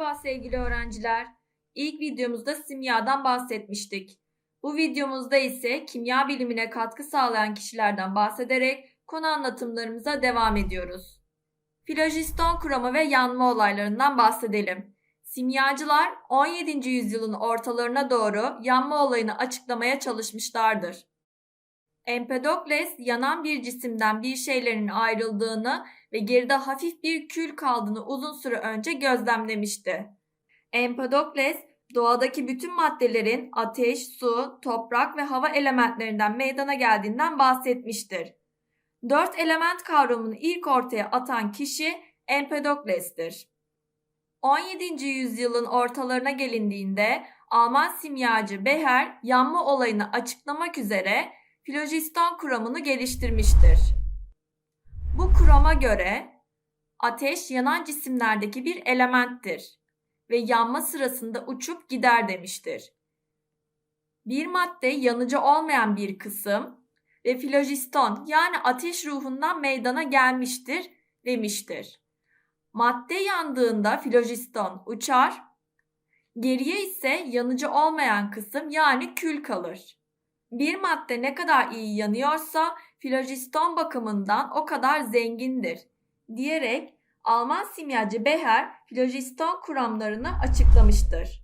Merhaba sevgili öğrenciler. İlk videomuzda simyadan bahsetmiştik. Bu videomuzda ise kimya bilimine katkı sağlayan kişilerden bahsederek konu anlatımlarımıza devam ediyoruz. Filojiston kuramı ve yanma olaylarından bahsedelim. Simyacılar 17. yüzyılın ortalarına doğru yanma olayını açıklamaya çalışmışlardır. Empedokles yanan bir cisimden bir şeylerin ayrıldığını ve geride hafif bir kül kaldığını uzun süre önce gözlemlemişti. Empedokles doğadaki bütün maddelerin ateş, su, toprak ve hava elementlerinden meydana geldiğinden bahsetmiştir. Dört element kavramını ilk ortaya atan kişi Empedokles'tir. 17. yüzyılın ortalarına gelindiğinde Alman simyacı Beher yanma olayını açıklamak üzere filojiston kuramını geliştirmiştir. Bu kurama göre ateş yanan cisimlerdeki bir elementtir ve yanma sırasında uçup gider demiştir. Bir madde yanıcı olmayan bir kısım ve filojiston yani ateş ruhundan meydana gelmiştir demiştir. Madde yandığında filojiston uçar, geriye ise yanıcı olmayan kısım yani kül kalır. Bir madde ne kadar iyi yanıyorsa filojiston bakımından o kadar zengindir diyerek Alman simyacı Beher filojiston kuramlarını açıklamıştır.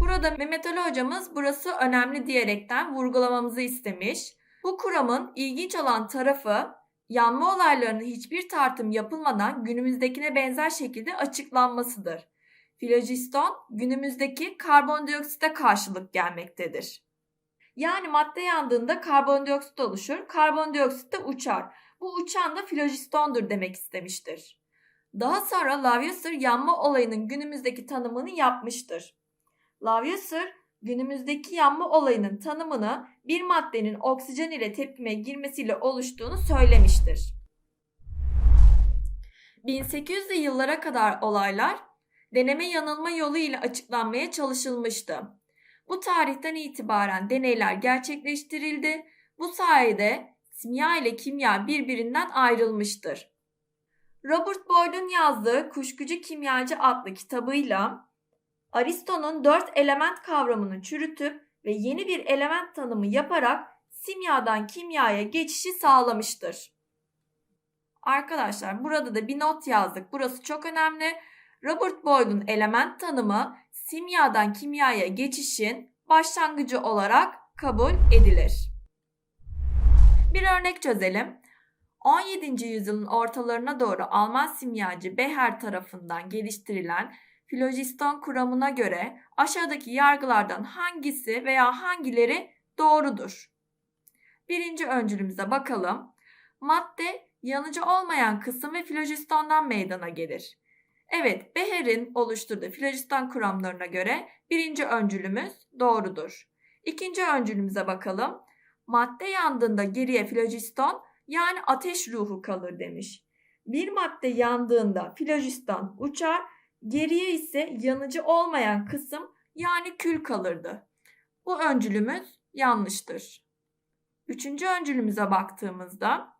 Burada Mehmet Ali hocamız burası önemli diyerekten vurgulamamızı istemiş. Bu kuramın ilginç olan tarafı yanma olaylarının hiçbir tartım yapılmadan günümüzdekine benzer şekilde açıklanmasıdır. Filojiston günümüzdeki karbondioksite karşılık gelmektedir. Yani madde yandığında karbondioksit oluşur. Karbondioksit de uçar. Bu uçan da filojistondur demek istemiştir. Daha sonra Lavoisier yanma olayının günümüzdeki tanımını yapmıştır. Lavoisier günümüzdeki yanma olayının tanımını bir maddenin oksijen ile tepkime girmesiyle oluştuğunu söylemiştir. 1800'lü yıllara kadar olaylar deneme yanılma yolu ile açıklanmaya çalışılmıştı. Bu tarihten itibaren deneyler gerçekleştirildi. Bu sayede simya ile kimya birbirinden ayrılmıştır. Robert Boyle'un yazdığı Kuşkucu Kimyacı adlı kitabıyla Aristo'nun dört element kavramını çürütüp ve yeni bir element tanımı yaparak simyadan kimyaya geçişi sağlamıştır. Arkadaşlar burada da bir not yazdık. Burası çok önemli. Robert Boyle'un element tanımı simyadan kimyaya geçişin başlangıcı olarak kabul edilir. Bir örnek çözelim. 17. yüzyılın ortalarına doğru Alman simyacı Beher tarafından geliştirilen filojiston kuramına göre aşağıdaki yargılardan hangisi veya hangileri doğrudur? Birinci öncülümüze bakalım. Madde yanıcı olmayan kısım ve filojistondan meydana gelir. Evet, Beher'in oluşturduğu filojiston kuramlarına göre birinci öncülümüz doğrudur. İkinci öncülümüze bakalım. Madde yandığında geriye filojiston yani ateş ruhu kalır demiş. Bir madde yandığında filojiston uçar, geriye ise yanıcı olmayan kısım yani kül kalırdı. Bu öncülümüz yanlıştır. Üçüncü öncülümüze baktığımızda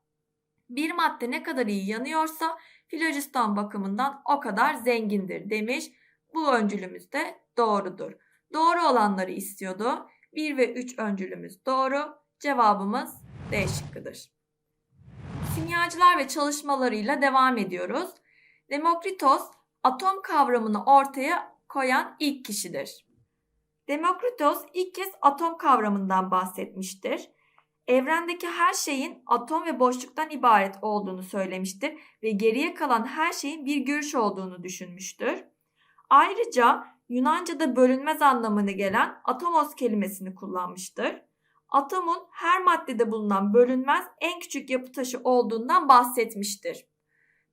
bir madde ne kadar iyi yanıyorsa filojiston bakımından o kadar zengindir demiş. Bu öncülümüz de doğrudur. Doğru olanları istiyordu. 1 ve 3 öncülümüz doğru. Cevabımız D şıkkıdır. Simyacılar ve çalışmalarıyla devam ediyoruz. Demokritos atom kavramını ortaya koyan ilk kişidir. Demokritos ilk kez atom kavramından bahsetmiştir evrendeki her şeyin atom ve boşluktan ibaret olduğunu söylemiştir ve geriye kalan her şeyin bir görüş olduğunu düşünmüştür. Ayrıca Yunanca'da bölünmez anlamına gelen atomos kelimesini kullanmıştır. Atomun her maddede bulunan bölünmez en küçük yapı taşı olduğundan bahsetmiştir.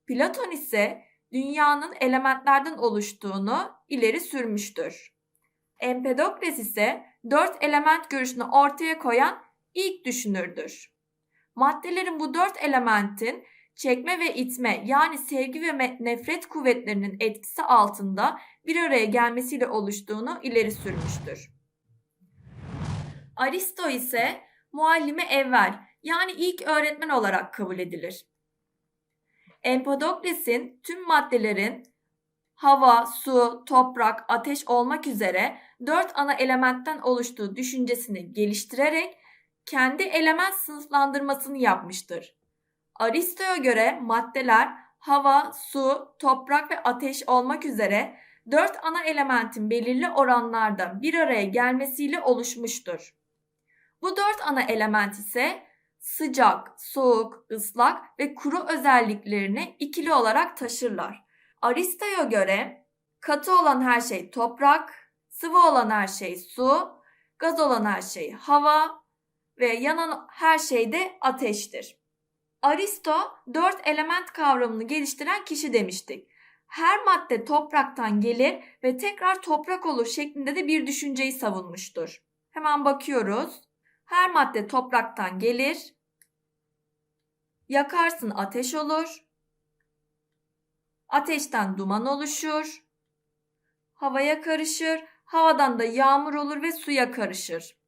Platon ise dünyanın elementlerden oluştuğunu ileri sürmüştür. Empedokles ise dört element görüşünü ortaya koyan ilk düşünürdür. Maddelerin bu dört elementin çekme ve itme yani sevgi ve nefret kuvvetlerinin etkisi altında bir araya gelmesiyle oluştuğunu ileri sürmüştür. Aristo ise muallime evvel yani ilk öğretmen olarak kabul edilir. Empedokles'in tüm maddelerin hava, su, toprak, ateş olmak üzere dört ana elementten oluştuğu düşüncesini geliştirerek kendi element sınıflandırmasını yapmıştır. Aristo'ya göre maddeler hava, su, toprak ve ateş olmak üzere dört ana elementin belirli oranlarda bir araya gelmesiyle oluşmuştur. Bu dört ana element ise sıcak, soğuk, ıslak ve kuru özelliklerini ikili olarak taşırlar. Aristo'ya göre katı olan her şey toprak, sıvı olan her şey su, gaz olan her şey hava ve yanan her şey de ateştir. Aristo dört element kavramını geliştiren kişi demiştik. Her madde topraktan gelir ve tekrar toprak olur şeklinde de bir düşünceyi savunmuştur. Hemen bakıyoruz. Her madde topraktan gelir. Yakarsın ateş olur. Ateşten duman oluşur. Havaya karışır. Havadan da yağmur olur ve suya karışır.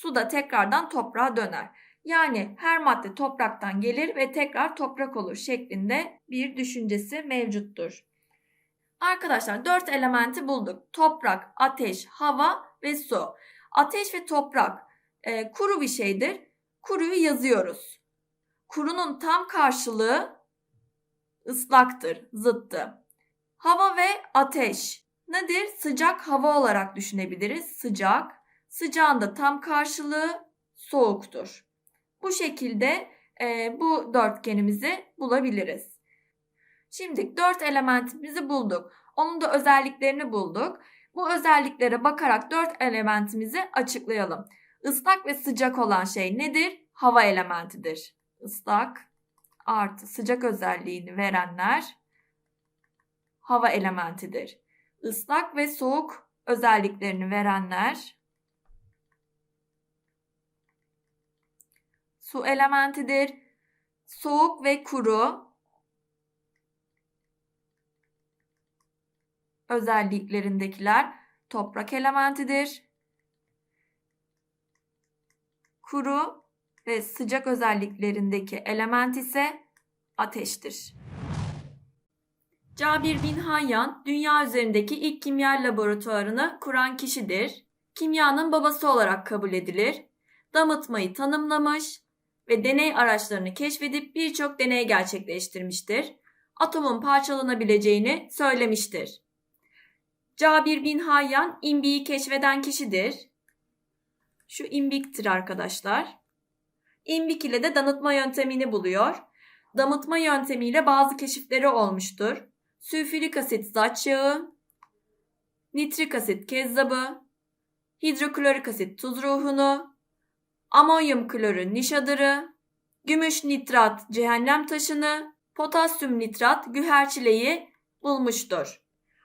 Su da tekrardan toprağa döner. Yani her madde topraktan gelir ve tekrar toprak olur şeklinde bir düşüncesi mevcuttur. Arkadaşlar dört elementi bulduk. Toprak, ateş, hava ve su. Ateş ve toprak e, kuru bir şeydir. Kuruyu yazıyoruz. Kurunun tam karşılığı ıslaktır, zıttı. Hava ve ateş nedir? Sıcak hava olarak düşünebiliriz. Sıcak. Sıcağın da tam karşılığı soğuktur. Bu şekilde e, bu dörtgenimizi bulabiliriz. Şimdi dört elementimizi bulduk. Onun da özelliklerini bulduk. Bu özelliklere bakarak dört elementimizi açıklayalım. Islak ve sıcak olan şey nedir? Hava elementidir. Islak artı sıcak özelliğini verenler hava elementidir. Islak ve soğuk özelliklerini verenler su elementidir. Soğuk ve kuru özelliklerindekiler toprak elementidir. Kuru ve sıcak özelliklerindeki element ise ateştir. Cabir bin Hayyan, dünya üzerindeki ilk kimya laboratuvarını kuran kişidir. Kimyanın babası olarak kabul edilir. Damıtmayı tanımlamış ve deney araçlarını keşfedip birçok deney gerçekleştirmiştir. Atomun parçalanabileceğini söylemiştir. Cabir bin Hayyan imbiyi keşfeden kişidir. Şu imbiktir arkadaşlar. İmbik ile de damıtma yöntemini buluyor. Damıtma yöntemiyle bazı keşifleri olmuştur. Sülfürik asit zaç yağı, nitrik asit kezzabı, hidroklorik asit tuz ruhunu, amonyum klorü nişadırı, gümüş nitrat cehennem taşını, potasyum nitrat güherçileyi bulmuştur.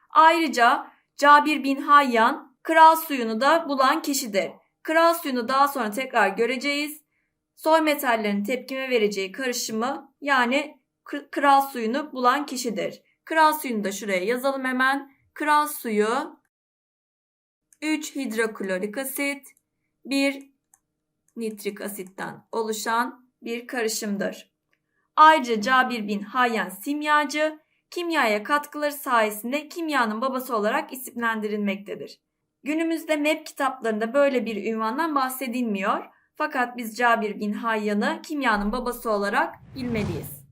Ayrıca Cabir bin Hayyan kral suyunu da bulan kişidir. Kral suyunu daha sonra tekrar göreceğiz. Soy metallerin tepkime vereceği karışımı yani kral suyunu bulan kişidir. Kral suyunu da şuraya yazalım hemen. Kral suyu 3 hidroklorik asit 1 nitrik asitten oluşan bir karışımdır. Ayrıca Cabir bin Hayyan simyacı, kimyaya katkıları sayesinde kimyanın babası olarak isimlendirilmektedir. Günümüzde MEP kitaplarında böyle bir ünvandan bahsedilmiyor. Fakat biz Cabir bin Hayyan'ı kimyanın babası olarak bilmeliyiz.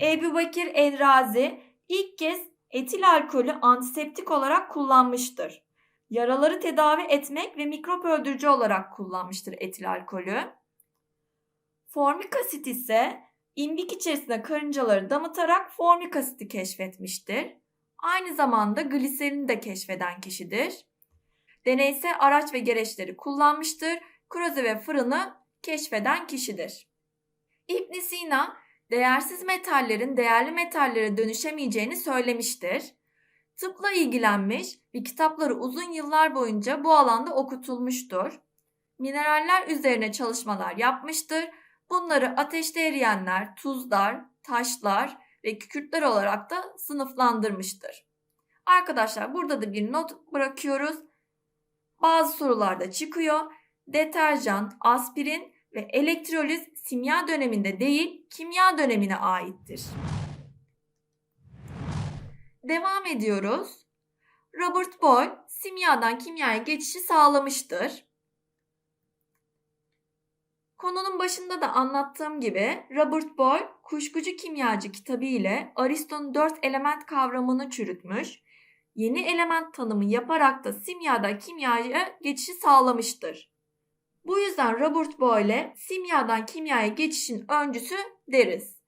Ebu Bakir el-Razi ilk kez etil alkolü antiseptik olarak kullanmıştır. Yaraları tedavi etmek ve mikrop öldürücü olarak kullanmıştır etil alkolü. Formik asit ise imbik içerisinde karıncaları damıtarak formik asiti keşfetmiştir. Aynı zamanda gliserini de keşfeden kişidir. Deneysel araç ve gereçleri kullanmıştır. Kroze ve fırını keşfeden kişidir. ibn Sina değersiz metallerin değerli metallere dönüşemeyeceğini söylemiştir. Tıpla ilgilenmiş ve kitapları uzun yıllar boyunca bu alanda okutulmuştur. Mineraller üzerine çalışmalar yapmıştır. Bunları ateşte eriyenler, tuzlar, taşlar ve kükürtler olarak da sınıflandırmıştır. Arkadaşlar burada da bir not bırakıyoruz. Bazı sorularda çıkıyor. Deterjan, aspirin ve elektroliz simya döneminde değil, kimya dönemine aittir. Devam ediyoruz. Robert Boyle simyadan kimyaya geçişi sağlamıştır. Konunun başında da anlattığım gibi Robert Boyle Kuşkucu Kimyacı kitabı ile Aristo'nun dört element kavramını çürütmüş, yeni element tanımı yaparak da simyada kimyaya geçişi sağlamıştır. Bu yüzden Robert Boyle simyadan kimyaya geçişin öncüsü deriz.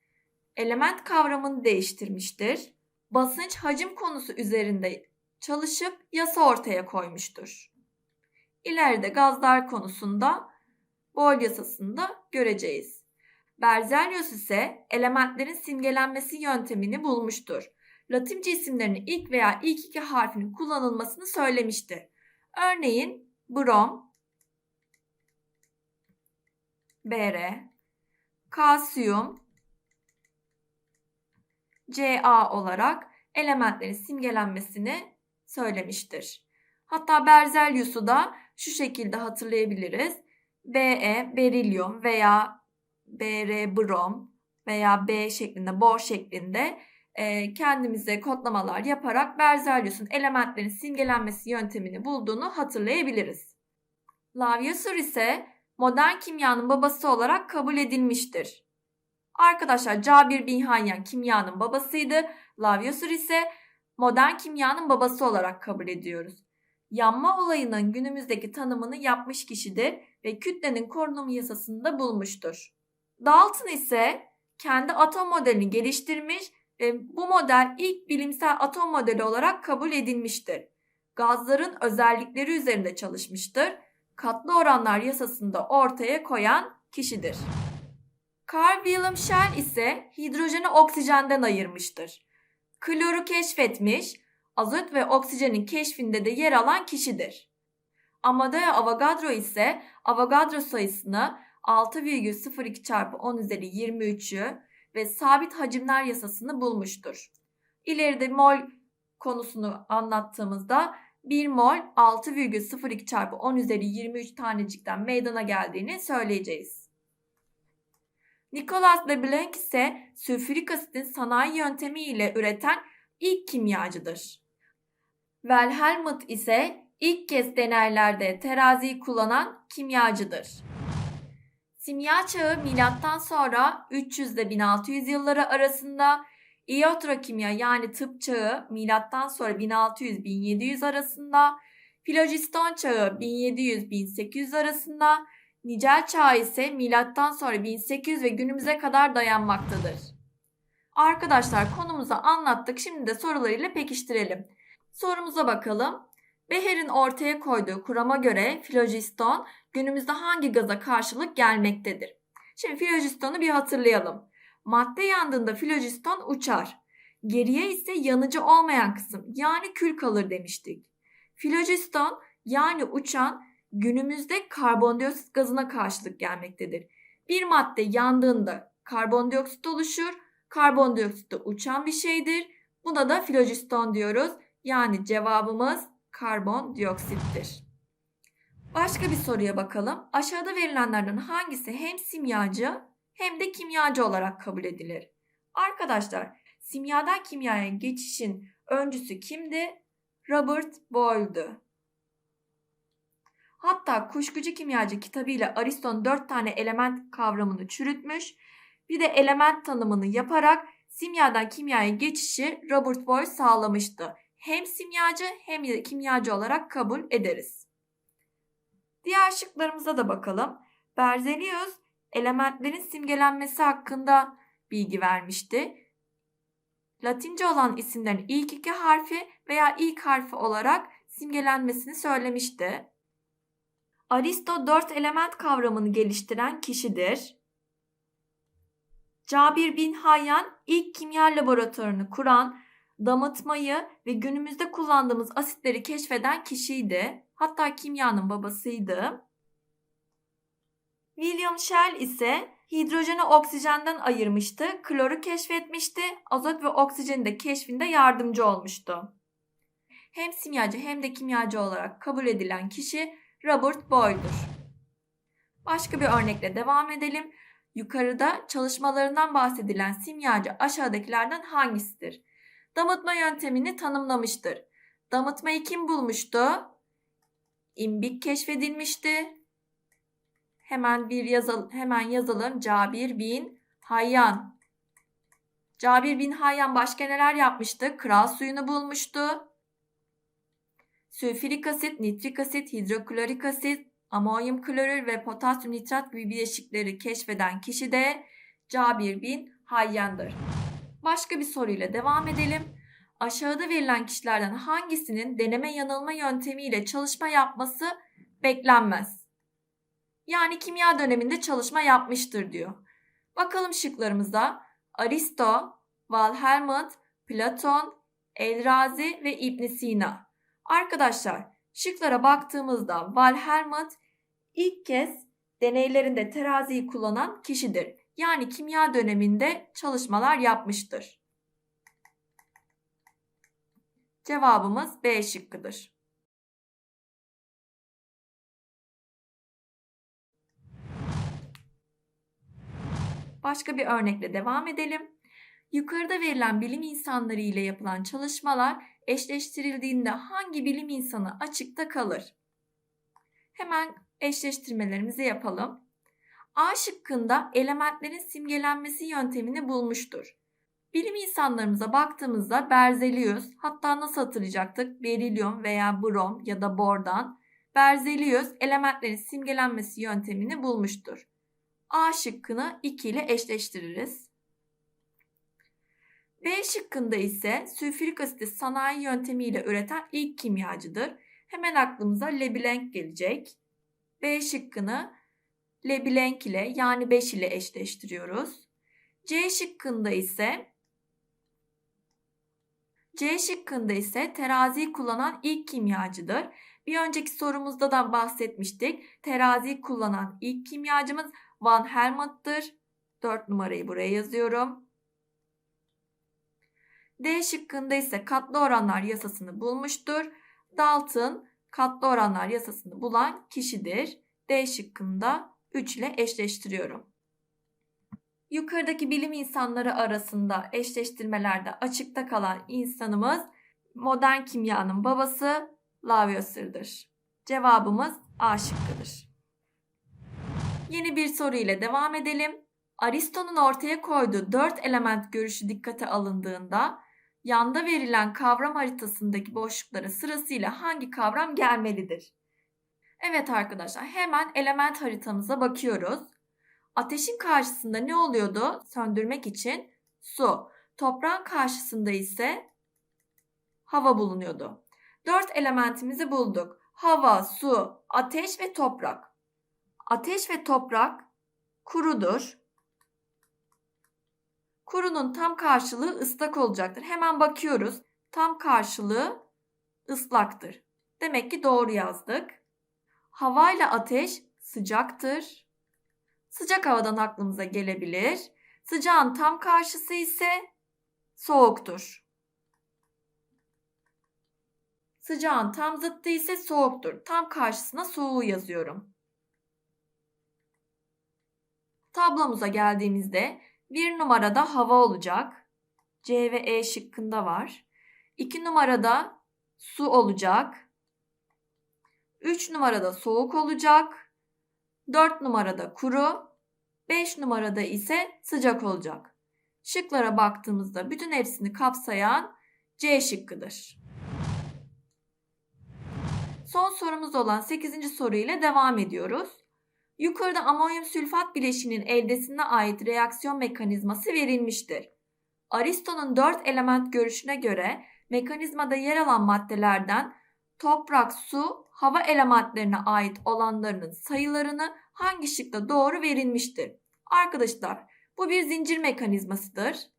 Element kavramını değiştirmiştir. Basınç hacim konusu üzerinde çalışıp yasa ortaya koymuştur. İleride gazlar konusunda Boyle yasasını da göreceğiz. Berzelius ise elementlerin simgelenmesi yöntemini bulmuştur. Latince isimlerinin ilk veya ilk iki harfinin kullanılmasını söylemişti. Örneğin brom, Br, kalsiyum, Ca olarak elementlerin simgelenmesini söylemiştir. Hatta Berzelius'u da şu şekilde hatırlayabiliriz. Be berilyum veya Br brom veya B şeklinde, bor şeklinde e, kendimize kodlamalar yaparak Berzelius'un elementlerin simgelenmesi yöntemini bulduğunu hatırlayabiliriz. Lavoisier ise modern kimyanın babası olarak kabul edilmiştir. Arkadaşlar Cabir bin Hayyan kimyanın babasıydı. Lavoisier ise modern kimyanın babası olarak kabul ediyoruz. Yanma olayının günümüzdeki tanımını yapmış kişidir ve kütlenin korunumu yasasını da bulmuştur. Dalton ise kendi atom modelini geliştirmiş ve bu model ilk bilimsel atom modeli olarak kabul edilmiştir. Gazların özellikleri üzerinde çalışmıştır. Katlı oranlar yasasını da ortaya koyan kişidir. Carl Wilhelm Schell ise hidrojeni oksijenden ayırmıştır. Kloru keşfetmiş, azot ve oksijenin keşfinde de yer alan kişidir. Amadeo Avogadro ise Avogadro sayısını 6,02 çarpı 10 üzeri 23'ü ve sabit hacimler yasasını bulmuştur. İleride mol konusunu anlattığımızda 1 mol 6,02 çarpı 10 üzeri 23 tanecikten meydana geldiğini söyleyeceğiz. Nicolas Leblanc ise sülfürik asitin sanayi yöntemi ile üreten ilk kimyacıdır. Wilhelmut ise ilk kez deneylerde teraziyi kullanan kimyacıdır. Simya çağı milattan sonra 300 ile 1600 yılları arasında, İyotrokimya yani tıp çağı milattan sonra 1600-1700 arasında, Filojiston çağı 1700-1800 arasında, Nicel çağı ise milattan sonra 1800 ve günümüze kadar dayanmaktadır. Arkadaşlar konumuzu anlattık. Şimdi de sorularıyla pekiştirelim. Sorumuza bakalım. Beher'in ortaya koyduğu kurama göre filojiston günümüzde hangi gaza karşılık gelmektedir? Şimdi filojistonu bir hatırlayalım. Madde yandığında filojiston uçar. Geriye ise yanıcı olmayan kısım yani kül kalır demiştik. Filojiston yani uçan günümüzde karbondioksit gazına karşılık gelmektedir. Bir madde yandığında karbondioksit oluşur. Karbondioksit de uçan bir şeydir. Buna da filojiston diyoruz. Yani cevabımız karbondioksittir. Başka bir soruya bakalım. Aşağıda verilenlerden hangisi hem simyacı hem de kimyacı olarak kabul edilir? Arkadaşlar, simyadan kimyaya geçişin öncüsü kimdi? Robert Boyle'du. Hatta Kuşkucu Kimyacı kitabıyla Ariston dört tane element kavramını çürütmüş. Bir de element tanımını yaparak simyadan kimyaya geçişi Robert Boyle sağlamıştı. Hem simyacı hem de kimyacı olarak kabul ederiz. Diğer şıklarımıza da bakalım. Berzelius elementlerin simgelenmesi hakkında bilgi vermişti. Latince olan isimlerin ilk iki harfi veya ilk harfi olarak simgelenmesini söylemişti. Aristo dört element kavramını geliştiren kişidir. Cabir bin Hayyan ilk kimya laboratuvarını kuran, damıtmayı ve günümüzde kullandığımız asitleri keşfeden kişiydi. Hatta kimyanın babasıydı. William Shell ise hidrojeni oksijenden ayırmıştı, kloru keşfetmişti, azot ve oksijenin de keşfinde yardımcı olmuştu. Hem simyacı hem de kimyacı olarak kabul edilen kişi Robert Boyle'dur. Başka bir örnekle devam edelim. Yukarıda çalışmalarından bahsedilen simyacı aşağıdakilerden hangisidir? damıtma yöntemini tanımlamıştır. Damıtmayı kim bulmuştu? İmbik keşfedilmişti. Hemen bir yazalım, hemen yazalım. Cabir bin Hayyan. Cabir bin Hayyan başka neler yapmıştı? Kral suyunu bulmuştu. Sülfürik asit, nitrik asit, hidroklorik asit, amonyum klorür ve potasyum nitrat gibi bileşikleri keşfeden kişi de Cabir bin Hayyan'dır. Başka bir soruyla devam edelim. Aşağıda verilen kişilerden hangisinin deneme yanılma yöntemiyle çalışma yapması beklenmez? Yani kimya döneminde çalışma yapmıştır diyor. Bakalım şıklarımıza. Aristo, Wilhelmut, Platon, Elrazi ve İbn Sina. Arkadaşlar şıklara baktığımızda Wilhelmut ilk kez deneylerinde teraziyi kullanan kişidir. Yani kimya döneminde çalışmalar yapmıştır. Cevabımız B şıkkıdır. Başka bir örnekle devam edelim. Yukarıda verilen bilim insanları ile yapılan çalışmalar eşleştirildiğinde hangi bilim insanı açıkta kalır? Hemen eşleştirmelerimizi yapalım. A şıkkında elementlerin simgelenmesi yöntemini bulmuştur. Bilim insanlarımıza baktığımızda Berzelius, hatta nasıl hatırlayacaktık? Berilyum veya brom ya da bordan. Berzelius elementlerin simgelenmesi yöntemini bulmuştur. A şıkkını 2 ile eşleştiririz. B şıkkında ise sülfürik asiti sanayi yöntemiyle üreten ilk kimyacıdır. Hemen aklımıza Leblanc gelecek. B şıkkını Leblanc ile yani 5 ile eşleştiriyoruz. C şıkkında ise C şıkkında ise terazi kullanan ilk kimyacıdır. Bir önceki sorumuzda da bahsetmiştik. Terazi kullanan ilk kimyacımız Van Helmut'tır. 4 numarayı buraya yazıyorum. D şıkkında ise katlı oranlar yasasını bulmuştur. Dalton katlı oranlar yasasını bulan kişidir. D şıkkında 3 ile eşleştiriyorum. Yukarıdaki bilim insanları arasında eşleştirmelerde açıkta kalan insanımız modern kimyanın babası Lavoisier'dir. Cevabımız A şıkkıdır. Yeni bir soru ile devam edelim. Aristo'nun ortaya koyduğu 4 element görüşü dikkate alındığında yanda verilen kavram haritasındaki boşluklara sırasıyla hangi kavram gelmelidir? Evet arkadaşlar hemen element haritamıza bakıyoruz. Ateşin karşısında ne oluyordu? Söndürmek için su. Toprağın karşısında ise hava bulunuyordu. Dört elementimizi bulduk. Hava, su, ateş ve toprak. Ateş ve toprak kurudur. Kurunun tam karşılığı ıslak olacaktır. Hemen bakıyoruz. Tam karşılığı ıslaktır. Demek ki doğru yazdık. Hava ile ateş sıcaktır. Sıcak havadan aklımıza gelebilir. Sıcağın tam karşısı ise soğuktur. Sıcağın tam zıttı ise soğuktur. Tam karşısına soğuğu yazıyorum. Tablomuza geldiğimizde bir numarada hava olacak. C ve E şıkkında var. 2 numarada su olacak. 3 numarada soğuk olacak. 4 numarada kuru. 5 numarada ise sıcak olacak. Şıklara baktığımızda bütün hepsini kapsayan C şıkkıdır. Son sorumuz olan 8. soru ile devam ediyoruz. Yukarıda amonyum sülfat bileşinin eldesine ait reaksiyon mekanizması verilmiştir. Aristo'nun 4 element görüşüne göre mekanizmada yer alan maddelerden toprak, su, hava elementlerine ait olanlarının sayılarını hangi şıkta doğru verilmiştir? Arkadaşlar bu bir zincir mekanizmasıdır.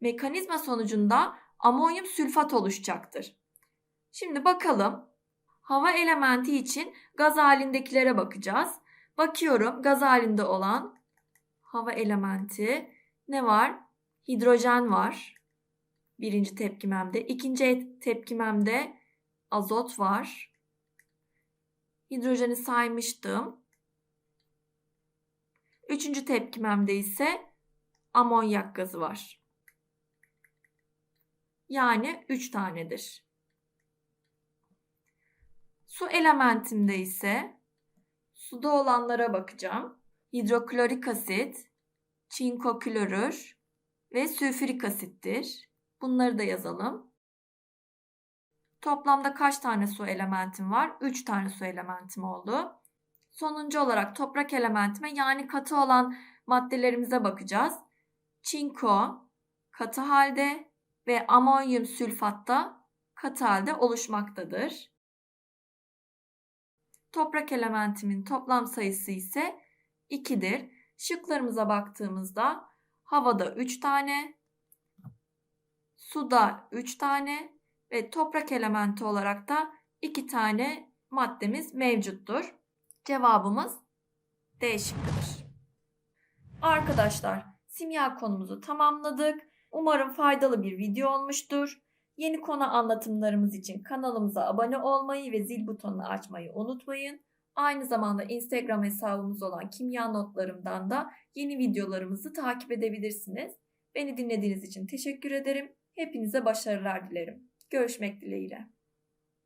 Mekanizma sonucunda amonyum sülfat oluşacaktır. Şimdi bakalım. Hava elementi için gaz halindekilere bakacağız. Bakıyorum gaz halinde olan hava elementi ne var? Hidrojen var. Birinci tepkimemde. İkinci tepkimemde azot var. Hidrojeni saymıştım. Üçüncü tepkimemde ise amonyak gazı var. Yani 3 tanedir. Su elementimde ise suda olanlara bakacağım. Hidroklorik asit, çinko klorür ve sülfürik asittir. Bunları da yazalım. Toplamda kaç tane su elementim var? 3 tane su elementim oldu. Sonuncu olarak toprak elementime yani katı olan maddelerimize bakacağız. Çinko katı halde ve amonyum sülfatta katı halde oluşmaktadır. Toprak elementimin toplam sayısı ise 2'dir. Şıklarımıza baktığımızda havada 3 tane, suda 3 tane ve toprak elementi olarak da 2 tane maddemiz mevcuttur. Cevabımız D şıkkıdır. Arkadaşlar simya konumuzu tamamladık. Umarım faydalı bir video olmuştur. Yeni konu anlatımlarımız için kanalımıza abone olmayı ve zil butonunu açmayı unutmayın. Aynı zamanda Instagram hesabımız olan Kimya Notlarımdan da yeni videolarımızı takip edebilirsiniz. Beni dinlediğiniz için teşekkür ederim. Hepinize başarılar dilerim. Görüşmek dileğiyle.